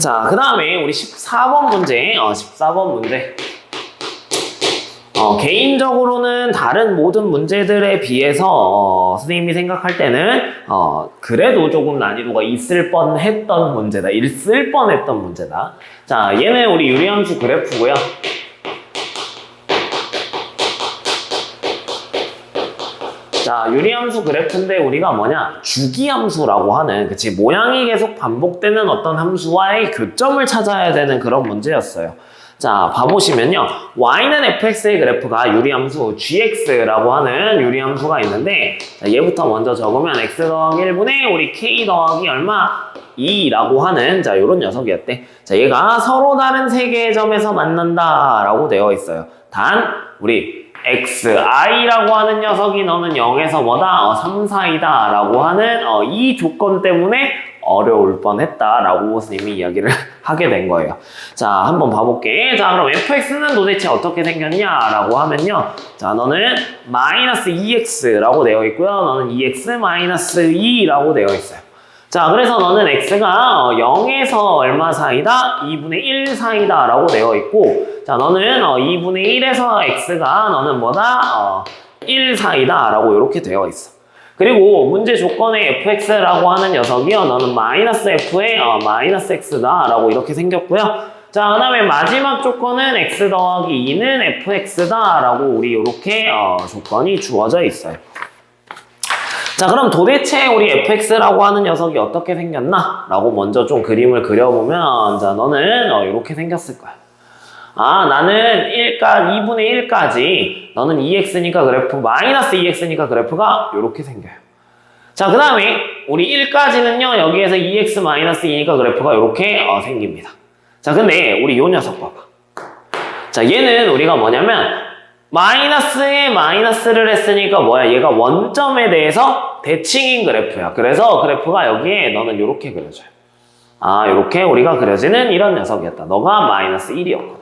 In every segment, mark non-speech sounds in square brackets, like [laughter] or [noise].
자, 그 다음에 우리 14번 문제, 어, 14번 문제. 어, 개인적으로는 다른 모든 문제들에 비해서 어, 선생님이 생각할 때는 어, 그래도 조금 난이도가 있을 뻔했던 문제다. 있을 뻔했던 문제다. 자, 얘는 우리 유리함수 그래프고요. 자, 유리함수 그래프인데 우리가 뭐냐? 주기함수라고 하는 그치 모양이 계속 반복되는 어떤 함수와의 교점을 찾아야 되는 그런 문제였어요. 자, 봐보시면요. y는 fx의 그래프가 유리함수 gx라고 하는 유리함수가 있는데 자, 얘부터 먼저 적으면 x 더하기 1분의 우리 k 더하기 얼마? 2라고 하는 자, 요런 녀석이었대. 자, 얘가 서로 다른 세 개의 점에서 만난다라고 되어 있어요. 단 우리 xi라고 하는 녀석이 너는 0에서 뭐다? 어, 3, 4이다 라고 하는 어, 이 조건 때문에 어려울 뻔했다 라고 스님이 이야기를 [laughs] 하게 된 거예요. 자, 한번 봐볼게. 자, 그럼 fx는 도대체 어떻게 생겼냐? 라고 하면요. 자, 너는 마이너스 2x라고 되어 있고요. 너는 2x 마이너스 2라고 되어 있어요. 자, 그래서 너는 x가 0에서 얼마 사이다? 2분의 1 사이다 라고 되어 있고 자, 너는 어, 2분의 1에서 x가 너는 뭐다? 어, 1 사이다 라고 이렇게 되어 있어. 그리고 문제 조건에 fx라고 하는 녀석이요. 너는 마이너스 f에 어, 마이너스 x다 라고 이렇게 생겼고요. 자, 그 다음에 마지막 조건은 x 더하기 2는 fx다 라고 우리 이렇게 어, 조건이 주어져 있어요. 자 그럼 도대체 우리 fx라고 하는 녀석이 어떻게 생겼나? 라고 먼저 좀 그림을 그려보면 자 너는 어, 이렇게 생겼을 거야. 아 나는 1까 2분의 1까지. 너는 2x니까 그래프 마이너스 2x니까 그래프가 이렇게 생겨요. 자그 다음에 우리 1까지는요 여기에서 2x 마이너스 2니까 그래프가 이렇게 어, 생깁니다. 자 근데 우리 요 녀석 봐봐. 자 얘는 우리가 뭐냐면 마이너스에 마이너스를 했으니까 뭐야? 얘가 원점에 대해서 대칭인 그래프야. 그래서 그래프가 여기에 너는 이렇게 그려져요. 아 이렇게 우리가 그려지는 이런 녀석이었다. 너가 마이너스 1이었거든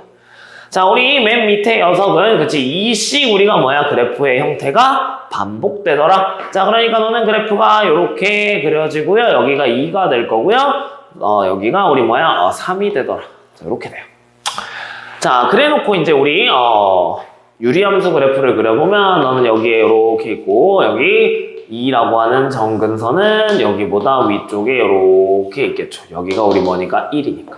자 우리 맨 밑에 녀석은 그치 이씩 우리가 뭐야? 그래프의 형태가 반복되더라. 자 그러니까 너는 그래프가 이렇게 그려지고요. 여기가 2가 될 거고요. 어 여기가 우리 뭐야? 어, 3이 되더라. 자 이렇게 돼요. 자 그래 놓고 이제 우리 어 유리함수 그래프를 그려보면 너는 여기에 이렇게 있고 여기 2라고 하는 정근선은 여기보다 위쪽에 이렇게 있겠죠. 여기가 우리 뭐니까 1이니까.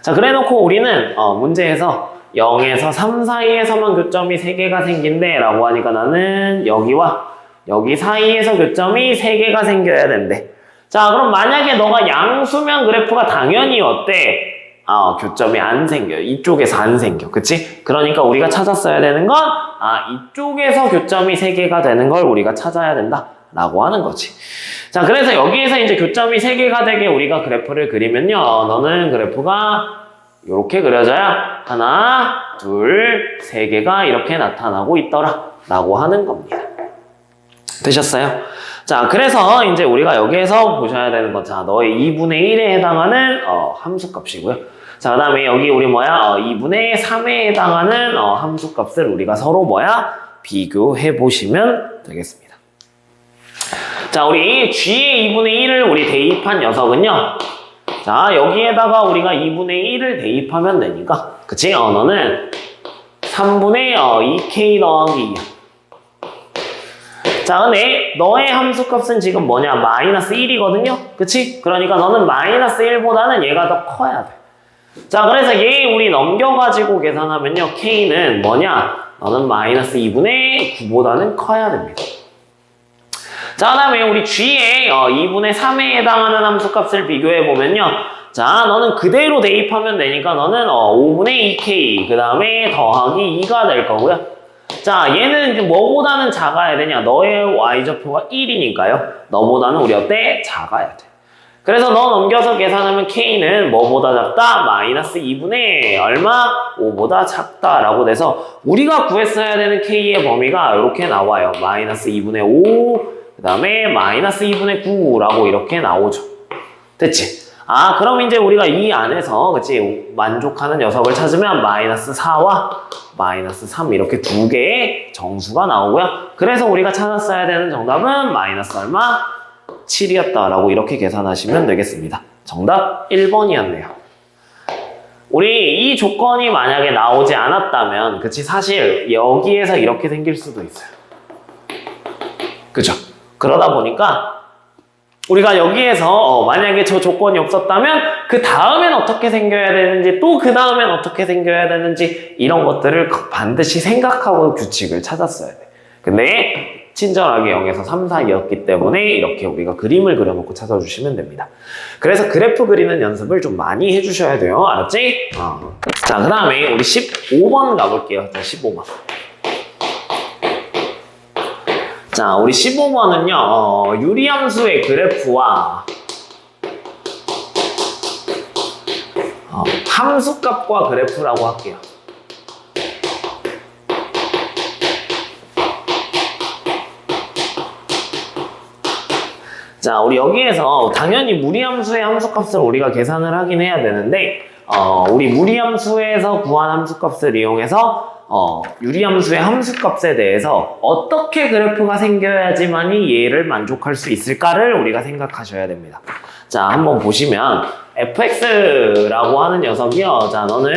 자 그래 놓고 우리는 어, 문제에서 0에서 3 사이에서만 교점이 3개가 생긴대 라고 하니까 나는 여기와 여기 사이에서 교점이 3개가 생겨야 된대. 자 그럼 만약에 너가 양수면 그래프가 당연히 어때? 아, 교점이 안 생겨요. 이쪽에서 안 생겨. 그치? 그러니까 우리가 찾았어야 되는 건, 아, 이쪽에서 교점이 3개가 되는 걸 우리가 찾아야 된다. 라고 하는 거지. 자, 그래서 여기에서 이제 교점이 3개가 되게 우리가 그래프를 그리면요. 너는 그래프가 이렇게 그려져야 하나, 둘, 세 개가 이렇게 나타나고 있더라. 라고 하는 겁니다. 되셨어요? 자, 그래서 이제 우리가 여기에서 보셔야 되는 건, 자, 너의 2분의 1에 해당하는 어, 함수 값이고요. 자, 그 다음에 여기 우리 뭐야? 어, 2분의 3에 해당하는 어, 함수 값을 우리가 서로 뭐야? 비교해 보시면 되겠습니다. 자, 우리 G의 2분의 1을 우리 대입한 녀석은요. 자, 여기에다가 우리가 2분의 1을 대입하면 되니까. 그치? 어, 너는 3분의 어, 2K 더하기 2야. 자, 근데 너의 함수값은 지금 뭐냐? 마이너스 1이거든요? 그치? 그러니까 너는 마이너스 1보다는 얘가 더 커야 돼. 자, 그래서 얘 우리 넘겨가지고 계산하면요. K는 뭐냐? 너는 마이너스 2분의 9보다는 커야 됩니다. 자, 그 다음에 우리 G의 어, 2분의 3에 해당하는 함수값을 비교해보면요. 자, 너는 그대로 대입하면 되니까 너는 어, 5분의 2K, 그 다음에 더하기 2가 될 거고요. 자, 얘는 뭐보다는 작아야 되냐? 너의 y좌표가 1이니까요. 너보다는 우리 어때? 작아야 돼. 그래서 너 넘겨서 계산하면 k는 뭐보다 작다? 마이너스 2분의 얼마? 5보다 작다 라고 돼서 우리가 구했어야 되는 k의 범위가 이렇게 나와요. 마이너스 2분의 5, 그 다음에 마이너스 2분의 9라고 이렇게 나오죠. 됐지? 아, 그럼 이제 우리가 이 안에서, 그치, 만족하는 녀석을 찾으면 마이너스 4와 마이너스 3 이렇게 두 개의 정수가 나오고요. 그래서 우리가 찾았어야 되는 정답은 마이너스 얼마? 7이었다라고 이렇게 계산하시면 되겠습니다. 정답 1번이었네요. 우리 이 조건이 만약에 나오지 않았다면, 그치, 사실 여기에서 이렇게 생길 수도 있어요. 그죠? 그러다 보니까 우리가 여기에서 어, 만약에 저 조건이 없었다면 그 다음엔 어떻게 생겨야 되는지 또 그 다음엔 어떻게 생겨야 되는지 이런 것들을 반드시 생각하고 규칙을 찾았어야 돼. 근데 친절하게 0에서 3 사이였기 때문에 이렇게 우리가 그림을 그려놓고 찾아주시면 됩니다. 그래서 그래프 그리는 연습을 좀 많이 해주셔야 돼요. 알았지? 어. 자, 그 다음에 우리 15번 가볼게요. 자, 15번. 자, 우리 15번은요, 어, 유리함수의 그래프와 어, 함수값과 그래프라고 할게요. 자, 우리 여기에서 당연히 무리함수의 함수값을 우리가 계산을 하긴 해야 되는데, 어, 우리 무리함수에서 구한 함수값을 이용해서 어, 유리함수의 함수값에 대해서 어떻게 그래프가 생겨야지만이 얘를 만족할 수 있을까를 우리가 생각하셔야 됩니다. 자, 한번 보시면 fx라고 하는 녀석이요. 자, 너는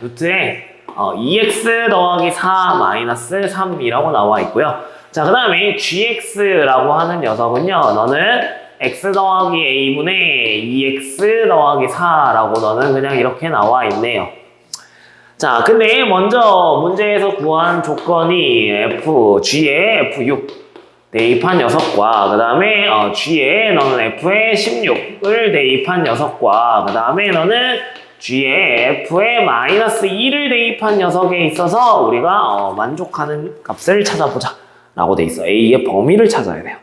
루트에 어, 2x 더하기 4 마이너스 3이라고 나와 있고요. 자, 그 다음에 gx라고 하는 녀석은요. 너는 x 더하기 a분의 2x 더하기 4라고 너는 그냥 이렇게 나와 있네요. 자, 근데 먼저 문제에서 구한 조건이 f, g에 f6 대입한 녀석과 그 다음에 어, g에 너는 f에 16을 대입한 녀석과 그 다음에 너는 g에 f에 마이너스 2를 대입한 녀석에 있어서 우리가 어, 만족하는 값을 찾아보자 라고 돼 있어 a의 범위를 찾아야 돼요.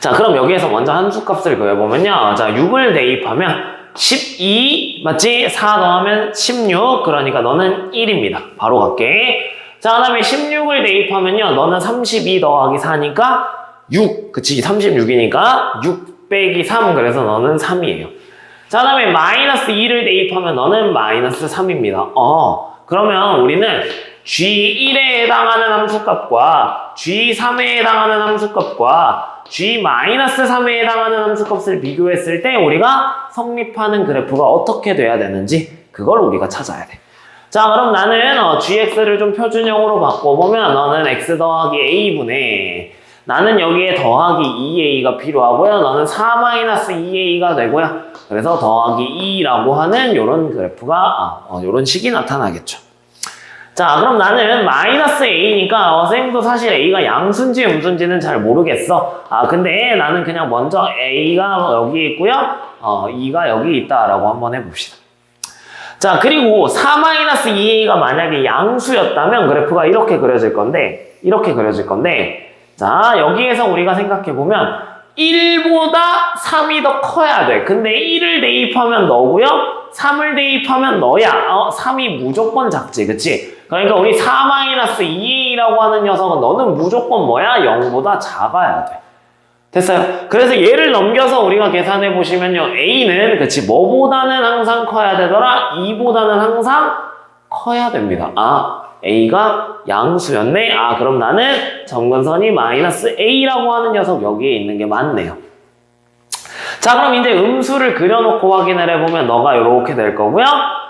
자 그럼 여기에서 먼저 함수 값을 그려보면요. 자 6을 대입하면 12 맞지? 4 더하면 16 그러니까 너는 1입니다. 바로 갈게. 자 그 다음에 16을 대입하면요. 너는 32 더하기 4니까 6 그치 36이니까 6 빼기 3 그래서 너는 3이에요. 자 그 다음에 마이너스 2를 대입하면 너는 마이너스 3입니다. 어 그러면 우리는 G1에 해당하는 함수값과 G3에 해당하는 함수값과 G-3에 해당하는 함수값을 비교했을 때 우리가 성립하는 그래프가 어떻게 돼야 되는지 그걸 우리가 찾아야 돼. 자 그럼 나는 어, gx를 좀 표준형으로 바꿔보면 너는 x 더하기 a분의 나는 여기에 더하기 2a가 필요하고요. 너는 4-2a가 되고요. 그래서 더하기 2라고 하는 이런 그래프가 아, 어, 이런 식이 나타나겠죠. 자, 그럼 나는 마이너스 A니까 어, 쌤도 사실 A가 양수인지 음수인지는 잘 모르겠어. 아, 근데 나는 그냥 먼저 A가 여기 있고요. 어, 2가 여기 있다라고 한번 해봅시다. 자, 그리고 4-2A가 만약에 양수였다면 그래프가 이렇게 그려질 건데, 이렇게 그려질 건데, 자, 여기에서 우리가 생각해보면 1보다 3이 더 커야 돼. 근데 1을 대입하면 너고요. 3을 대입하면 너야. 어, 3이 무조건 작지. 그치? 그러니까 우리 4-2a라고 하는 녀석은 너는 무조건 뭐야? 0보다 작아야 돼. 됐어요? 그래서 얘를 넘겨서 우리가 계산해 보시면요. a는 그치 뭐보다는 항상 커야 되더라. 2보다는 항상 커야 됩니다. 아 a가 양수였네. 아 그럼 나는 점근선이 마이너스 a라고 하는 녀석 여기에 있는 게 맞네요. 자 그럼 이제 음수를 그려놓고 확인을 해보면 너가 이렇게 될 거고요.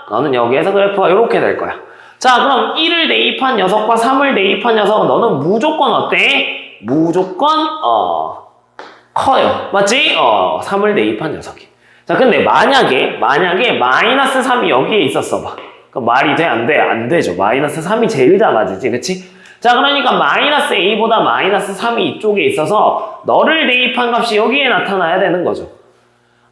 너는 여기에서 그래프가 이렇게 될 거야. 자 그럼 1을 대입한 녀석과 3을 대입한 녀석은 너는 무조건 어때? 무조건 어 커요. 맞지? 어 3을 대입한 녀석이. 자 근데 만약에 만약에 마이너스 3이 여기에 있었어 봐. 그럼 말이 돼? 안 돼? 안 되죠. 마이너스 3이 제일 작아지지. 그치? 자 그러니까 마이너스 a보다 마이너스 3이 이쪽에 있어서 너를 대입한 값이 여기에 나타나야 되는 거죠.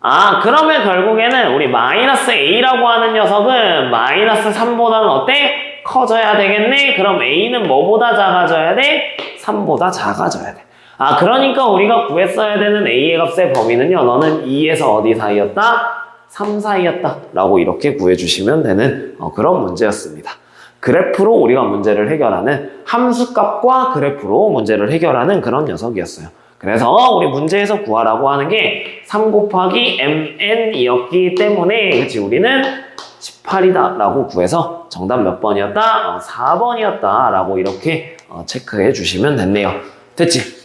아 그러면 결국에는 우리 마이너스 a라고 하는 녀석은 마이너스 3보다는 어때? 커져야 되겠네? 그럼 a는 뭐보다 작아져야 돼? 3보다 작아져야 돼. 아 그러니까 우리가 구했어야 되는 a의 값의 범위는요. 너는 2에서 어디 사이였다? 3 사이였다 라고 이렇게 구해주시면 되는 어, 그런 문제였습니다. 그래프로 우리가 문제를 해결하는 함수값과 그래프로 문제를 해결하는 그런 녀석이었어요. 그래서 우리 문제에서 구하라고 하는 게 3 곱하기 mn이었기 때문에 그치 우리는 18이다 라고 구해서 정답 몇 번이었다? 어, 4번이었다 라고 이렇게 어, 체크해 주시면 됐네요. 됐지?